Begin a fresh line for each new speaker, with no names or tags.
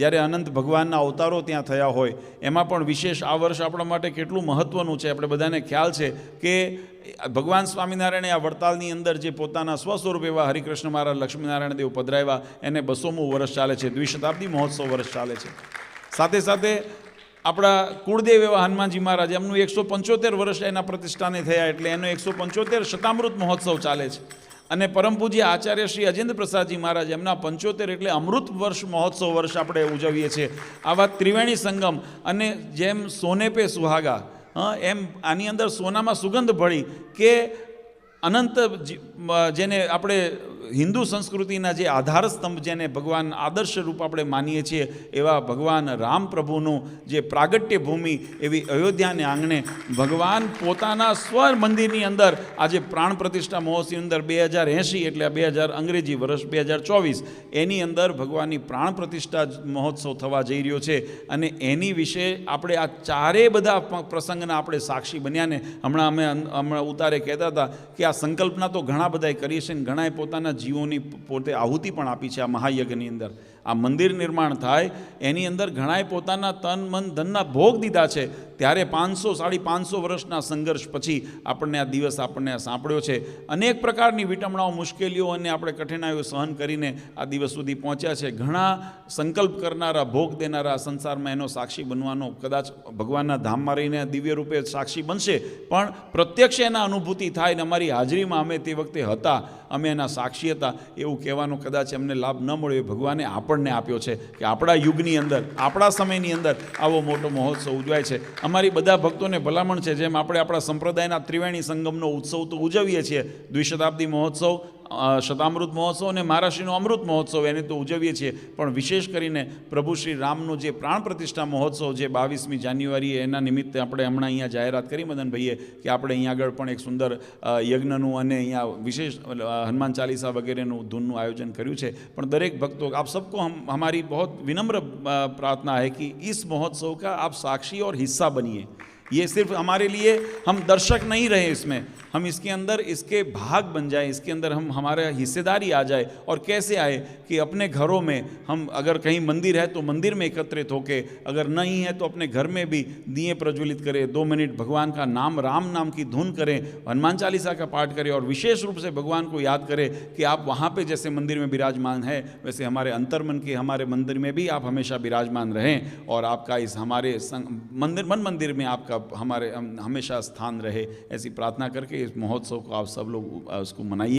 જ્યારે અનંત ભગવાનના અવતારો ત્યાં થયા હોય, એમાં પણ વિશેષ આ વર્ષ આપણા માટે કેટલું મહત્ત્વનું છે, આપણે બધાને ખ્યાલ છે કે ભગવાન સ્વામિનારાયણે આ વડતાલની અંદર જે પોતાના સ્વસ્વરૂપ એવા હરિકૃષ્ણ મહારાજ લક્ષ્મીનારાયણ દેવ પધરાવ્યા, એને બસોમું વર્ષ ચાલે છે, દ્વિશતાબ્દી મહોત્સવ વર્ષ ચાલે છે. સાથે સાથે આપણા કુળદેવ એવા હનુમાનજી મહારાજ, એમનું એકસો પંચોતેર વર્ષ એના પ્રતિષ્ઠાને થયા એટલે એનો એકસો પંચોતેર શતામૃત મહોત્સવ ચાલે છે. અને પરમ પૂજ્ય આચાર્ય શ્રી અજેન્દ્ર પ્રસાદજી મહારાજ એમના પંચોતેર એટલે અમૃત વર્ષ મહોત્સવ વર્ષ આપણે ઉજવીએ છીએ. આવા ત્રિવેણી સંગમ અને જેમ સોને પે સુહાગા હં, એમ આની અંદર સોનામાં સુગંધ ભળી કે અનંત જેને આપણે હિન્દુ સંસ્કૃતિના જે આધાર સ્તંભ જેને ભગવાન આદર્શ રૂપ આપણે માનીએ છીએ, એવા ભગવાન રામ પ્રભુનું જે પ્રાગટ્ય ભૂમિ એવી અયોધ્યાને આંગણે ભગવાન પોતાના સ્વર મંદિરની અંદર આજે પ્રાણ પ્રતિષ્ઠા મહોત્સવની અંદર બે હજાર એંશી એટલે બે હજાર અંગ્રેજી વર્ષ બે હજાર ચોવીસ, એની અંદર ભગવાનની પ્રાણ પ્રતિષ્ઠા મહોત્સવ થવા જઈ રહ્યો છે. અને એની વિશે આપણે આ ચારે બધા પ્રસંગના આપણે સાક્ષી બન્યા ને હમણાં અમે હમણાં ઉતારે કહેતા હતા કે આ સંકલ્પના તો ઘણા બધાએ કરી છે ને ઘણાએ પોતાના જીવોની પોતે આહુતિ પણ આપી છે આ મહાયજ્ઞની અંદર. આ મંદિર નિર્માણ થાય, એની અંદર ઘણાએ પોતાના તન, મન, ધનના ભોગ દીધા છે. ત્યારે પાંચસો, સાડી પાંચસો વર્ષના સંઘર્ષ પછી આપણને આ દિવસ આપણને સાંપડ્યો છે. અનેક પ્રકારની વિટમણાઓ, મુશ્કેલીઓ અને આપણે કઠિનાઈઓ સહન કરીને આ દિવસ સુધી પહોંચ્યા છે. ઘણા સંકલ્પ કરનારા, ભોગ દેનારા સંસારમાં એનો સાક્ષી બનવાનો, કદાચ ભગવાનના ધામમાં રહીને દિવ્ય રૂપે સાક્ષી બનશે. પણ પ્રત્યક્ષ એના અનુભૂતિ થાય ને અમારી હાજરીમાં અમે તે વખતે હતા. અમે એના સાક્ષી હતા એવું કહેવાનો કદાચ એમને લાભ ન મળ્યો ભગવાને આપણને આપ્યો છે કે આપણા યુગની અંદર, આપણા સમયની અંદર આવો મોટો મહોત્સવ ઉજવાય છે. અમારી બધા ભક્તોને ભલામણ છે, જેમ આપણે આપણા સંપ્રદાયના ત્રિવેણી સંગમનો ઉત્સવ તો ઉજવીએ છીએ, દ્વિશતાબ્દી મહોત્સવ શતામૃત મહોત્સવ અને મહારાષ્ટ્રીનો અમૃત મહોત્સવ એને તો ઉજવીએ છીએ પણ વિશેષ કરીને પ્રભુ શ્રી રામનો જે પ્રાણ પ્રતિષ્ઠા મહોત્સવ જે બાવીસમી જાન્યુઆરીએ એના નિમિત્તે આપણે હમણાં અહીંયા જાહેરાત કરી મદનભાઈએ કે આપણે અહીંયા આગળ પણ એક સુંદર અ, યજ્ઞનું અને અહીંયા વિશેષ અ, હનુમાન ચાલીસા વગેરેનું ધૂનનું આયોજન કર્યું છે પણ દરેક ભક્તો આપ सबको हम हमारी बहुत विनम्र अ, प्रार्थना है कि इस महोत्सव का आप साक्षी और हिस्सा बनिए ये सिर्फ़ हमारे लिए हम दर्शक नहीं रहे इसमें। हम इसके अंदर, इसके भाग बन जाए, इसके अंदर हम, हमारा हिस्सेदारी आ जाए और कैसे आए कि अपने घरों में हम अगर कहीं मंदिर है तो मंदिर में एकत्रित होके, अगर नहीं है तो अपने घर में भी दिए प्रज्वलित करें, दो मिनट भगवान का नाम, राम नाम की धुन करें, हनुमान चालीसा का पाठ करें और विशेष रूप से भगवान को याद करें कि आप वहाँ पर जैसे मंदिर में विराजमान है, वैसे हमारे अंतर्मन के, हमारे मंदिर में भी आप हमेशा विराजमान रहें और आपका इस हमारे मंदिर, मन मंदिर में आपका हमारे हम- हमेशा स्थान रहे ऐसी प्रार्थना करके इस महोत्सव को आप सब लोग अ, उसको मनाइए